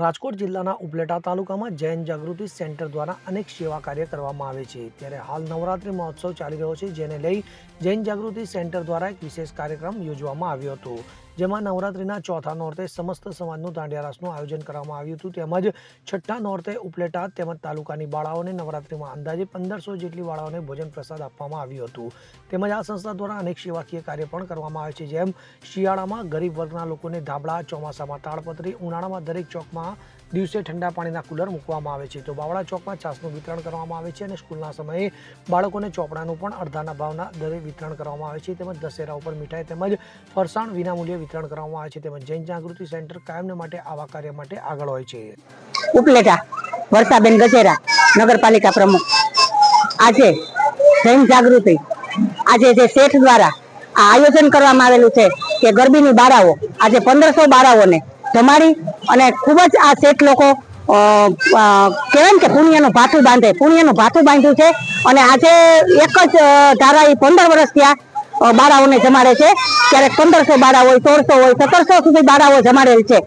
રાજકોટ જિલ્લાના ઉપલેટા તાલુકામાં જૈન જાગૃતિ સેન્ટર દ્વારા અનેક સેવા કાર્ય કરવામાં આવે છે. ત્યારે હાલ નવરાત્રિ મહોત્સવ ચાલી રહ્યો છે, જેને લઈ જૈન જાગૃતિ સેન્ટર દ્વારા એક વિશેષ કાર્યક્રમ યોજવામાં આવ્યો હતો. જેમાં નવરાત્રિના ચોથા નોરતે સમસ્ત સમાજનું દાંડિયા રાસનું આયોજન કરવામાં આવ્યું હતું. તેમજ છઠ્ઠા નોરતે ઉપલેટા તેમજ તાલુકાની બાળાઓને નવરાત્રિમાં અંદાજે પંદરસો જેટલી બાળાઓને ભોજન પ્રસાદ આપવામાં આવ્યું હતું. તેમજ આ સંસ્થા દ્વારા અનેક સેવાકીય કાર્ય પણ કરવામાં આવે છે. જેમ શિયાળામાં ગરીબ વર્ગના લોકોને ધાબળા, ચોમાસામાં તાળપત્રી ઉનાળામાં દરેક ચોકમાં દિવસે ઠંડા પાણીના કુલર મૂકવામાં આવે છે. તો બાવળા ચોકમાં છાસનું વિતરણ કરવામાં આવે છે અને સ્કૂલના સમયે બાળકોને ચોપડાનું પણ અડધાના ભાવના દરે વિતરણ કરવામાં આવે છે. તેમજ દશેરા ઉપર મીઠાઈ તેમજ ફરસાણ વિનામૂલ્યે વિતરણ કરવામાં આવે છે તેમજ જૈન જાગૃતિ સેન્ટર કાયમને માટે આવા કાર્ય માટે આગળ હોય છે. ઉપલેટા વર્ષાબેન ગજેરા નગરપાલિકા પ્રમુખ. આજે જૈન જાગૃતિ આજે જે શેઠ દ્વારા આ આયોજન કરવામાં આવેલું છે કે ગરબીની બાળાઓ આજે પંદરસો બાળાઓને જમાડી અને ખૂબ જ આ શેઠ લોકો કહેવાય કે પુણ્યનું ભાથું બાંધે પુણ્યનું ભાથું બાંધ્યું છે. અને આજે એક જ ધારા એ પંદર વર્ષ અ, બાળાઓને જમાડે છે. ક્યારેક પંદરસો બાળા હોય, સોળસો હોય, સત્તરસો સુધી બાળાઓ જમાડેલ છે.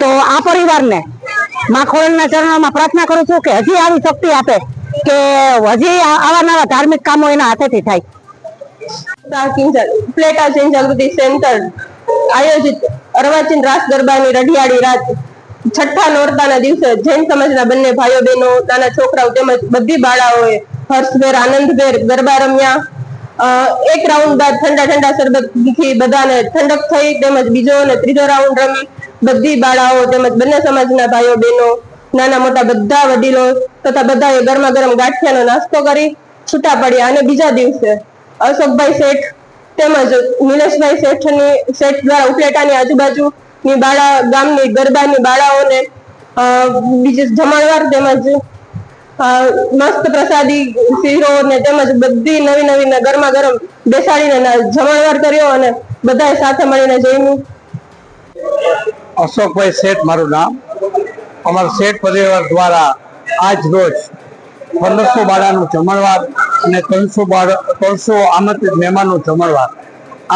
તો આ પરિવારને માં ચરણોમાં પ્રાર્થના કરું છું કે હજી આવી શક્તિ આપે કે હજી આવા નવા ધાર્મિક કામો એના હાથેથી થાય. પ્લેટા જૈન જાગૃતિ છઠ્ઠા દિવસે જૈન સમાજના બંને ભાઈઓ બહેનો, નાના છોકરાઓ તેમજ બધી બાળાઓએ હર્ષભેર, આનંદભેર ગરબા રમ્યા. એક રાઉન્ડ બાદ ઠંડા ઠંડા શરબતથી બધાને ઠંડક થઈ તેમજ બીજો અને ત્રીજો રાઉન્ડ રમી બધી બાળાઓ તેમજ બંને સમાજના ભાઈઓ બહેનો, નાના મોટા બધા વડીલો તથા બધાએ ગરમા ગરમ ગાંઠિયાનો નાસ્તો કરી છૂટા પડ્યા અને બીજા દિવસે અશોકભાઈ શેઠ તેમજ નિલેશભાઈ શેઠની, શેઠ દ્વારા ઉપલેટાની આજુબાજુની બાળા, ગામની ગરબાની બાળાઓને બીજી જમણવાર તેમજ મસ્ત પ્રસાદી, શીરો ને તેમજ બધી નવી નવી ગરમા ગરમ બેસાડીને જમણવાર કર્યો અને બધાએ સાથે મળીને જમ્યું. અશોકભાઈ શેઠ મારું નામ. અમારા શેઠ પરિવાર દ્વારા આજ રોજ પંદરસો બાળાનું જમણવાર અને ત્રણસો બાળ, ત્રણસો આમંત્રિત મહેમાનનું જમણવાર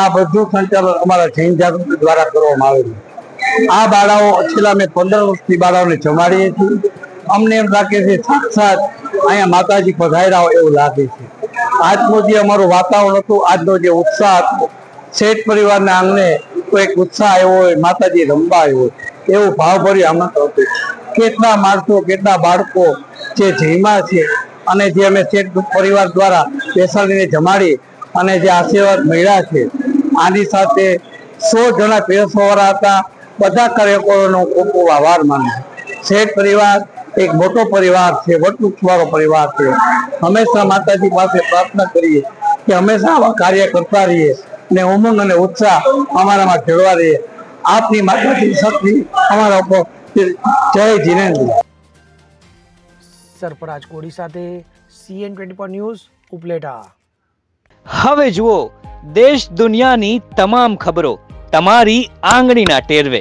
આ બધું સંચાલન અમારા જૈન જાગૃતિ દ્વારા કરવામાં આવેલું. આ બાળાઓ છેલ્લા મેં પંદર વર્ષથી બાળાઓને જમાડીએ છીએ. અમને એમ લાગે છે સાક્ષાત અહીંયા માતાજી પધાર્યા હોય એવું લાગે છે. આજનું જે અમારું વાતાવરણ હતું, આજનો જે ઉત્સાહ હતો, શેઠ પરિવારના આંગણે એક ઉત્સાહ આવ્યો હોય, માતાજી રમવા આવ્યો હોય, એવું ભાવભર્યું આમંત્રણ હતું. કેટલા માણસો, કેટલા બાળકો જે જયમાં છે અને જે અમે શેઠ પરિવાર દ્વારા બેસાડીને જમાડી અને જે આશીર્વાદ મળ્યા છે, આની સાથે સો જણા પીરસવાવાળા હતા. બધા કાર્યકરોનો ખૂબ ખૂબ આભાર માનું શેઠ પરિવાર એક મોટો પરિવાર છે વટવૃક્ષ વાળો પરિવાર છે. હંમેશા માતાજી પાસે પ્રાર્થના કરીએ કે હંમેશા આવા કાર્ય કરતા રહીએ ને ઉમંગ અને ઉત્સાહ અમારામાં જળવા રહીએ. આપની માતાજી શક્તિ અમારા ઉપર જય જીનેન્દ્ર. સરફરાજ કોડી સાથે સીએન ટ્વેન્ટી ન્યૂઝ ઉપલેટા. હવે જુઓ દેશ દુનિયાની તમામ ખબરો તમારી આંગળીના ટેરવે.